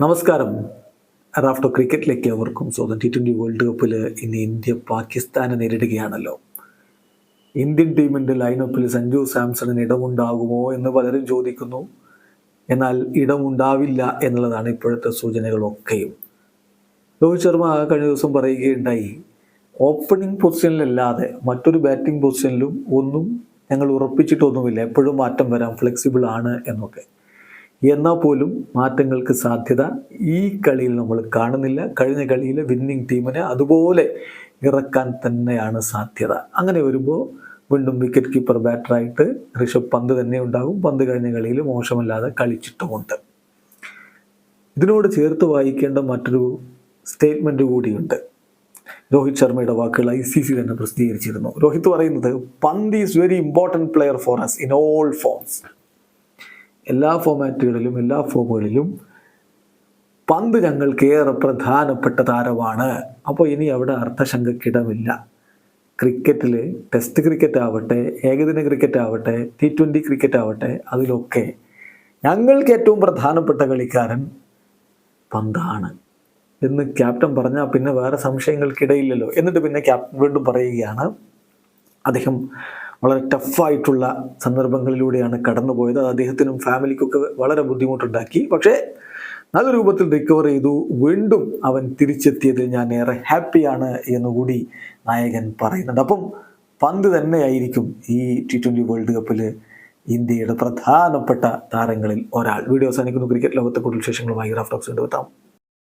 നമസ്കാരം. റാഫ്റ്റോ ക്രിക്കറ്റിലേക്ക് അവർക്കും സ്വന്തം ടി ട്വന്റി വേൾഡ് കപ്പിൽ ഇന്ന് ഇന്ത്യ പാകിസ്ഥാനെ നേരിടുകയാണല്ലോ. ഇന്ത്യൻ ടീമിന്റെ ലൈനപ്പിൽ സഞ്ജു സാംസണിന് ഇടമുണ്ടാകുമോ എന്ന് പലരും ചോദിക്കുന്നു. എന്നാൽ ഇടമുണ്ടാവില്ല എന്നുള്ളതാണ് ഇപ്പോഴത്തെ സൂചനകളൊക്കെയും. രോഹിത് ശർമ്മ കഴിഞ്ഞ ദിവസം പറയുകയുണ്ടായി ഓപ്പണിംഗ് പൊസിഷനിലല്ലാതെ മറ്റൊരു ബാറ്റിംഗ് പൊസിഷനിലും ഒന്നും ഞങ്ങൾ ഉറപ്പിച്ചിട്ടൊന്നുമില്ല. എപ്പോഴും മാറ്റം വരാം ഫ്ലെക്സിബിൾ ആണ് എന്നൊക്കെ. എന്നാൽ പോലും മാറ്റങ്ങൾക്ക് സാധ്യത ഈ കളിയിൽ നമ്മൾ കാണുന്നില്ല. കഴിഞ്ഞ കളിയിലെ വിന്നിംഗ് ടീമിനെ അതുപോലെ ഇറക്കാൻ തന്നെയാണ് സാധ്യത. അങ്ങനെ വരുമ്പോൾ വീണ്ടും വിക്കറ്റ് കീപ്പർ ബാറ്ററായിട്ട് ഋഷഭ് പന്ത് തന്നെ ഉണ്ടാകും. പന്ത് കഴിഞ്ഞ കളിയിൽ മോശമല്ലാതെ കളിച്ചിട്ടുമുണ്ട്. ഇതിനോട് ചേർത്ത് വായിക്കേണ്ട മറ്റൊരു സ്റ്റേറ്റ്മെന്റ് കൂടിയുണ്ട്. രോഹിത് ശർമ്മയുടെ വാക്കുകൾ ഐ സി സി തന്നെ പ്രസിദ്ധീകരിച്ചിരുന്നു. രോഹിത് പറയുന്നത് Pant is very important player for us in all forms എല്ലാ ഫോമാറ്റുകളിലും എല്ലാ ഫോമുകളിലും പന്ത് ഞങ്ങൾക്ക് ഏറെ പ്രധാനപ്പെട്ട താരമാണ്. അപ്പോൾ ഇനി അവിടെ അർത്ഥശങ്കക്കിടമില്ല. ക്രിക്കറ്റിൽ ടെസ്റ്റ് ക്രിക്കറ്റ് ആവട്ടെ ഏകദിന ക്രിക്കറ്റ് ആവട്ടെ ടി ട്വന്റി ക്രിക്കറ്റ് ആവട്ടെ അതിലൊക്കെ ഞങ്ങൾക്ക് ഏറ്റവും പ്രധാനപ്പെട്ട കളിക്കാരൻ പന്താണ്. എന്ന് ക്യാപ്റ്റൻ പറഞ്ഞാൽ പിന്നെ വേറെ സംശയങ്ങൾക്കിടയില്ലല്ലോ. എന്നിട്ട് പിന്നെ ക്യാപ്റ്റൻ വീണ്ടും പറയുകയാണ് അദ്ദേഹം വളരെ ടഫായിട്ടുള്ള സന്ദർഭങ്ങളിലൂടെയാണ് കടന്നുപോയത്. അത് അദ്ദേഹത്തിനും ഫാമിലിക്കൊക്കെ വളരെ ബുദ്ധിമുട്ടുണ്ടാക്കി. പക്ഷേ നല്ല രൂപത്തിൽ റിക്കവർ ചെയ്തു. വീണ്ടും അവൻ തിരിച്ചെത്തിയതിൽ ഞാൻ ഏറെ ഹാപ്പിയാണ് എന്നുകൂടി നായകൻ പറയുന്നുണ്ട്. അപ്പം പന്ത് തന്നെയായിരിക്കും ഈ ടി ട്വന്റി വേൾഡ് കപ്പിൽ ഇന്ത്യയുടെ പ്രധാനപ്പെട്ട താരങ്ങളിൽ ഒരാൾ. വീഡിയോ അവസാനിക്കുന്നു. ക്രിക്കറ്റ് ലോകത്തെ കൂടുതൽ വിശേഷങ്ങളുമായി റാഫ്റ്റോക്സ് കണ്ടുവെത്താം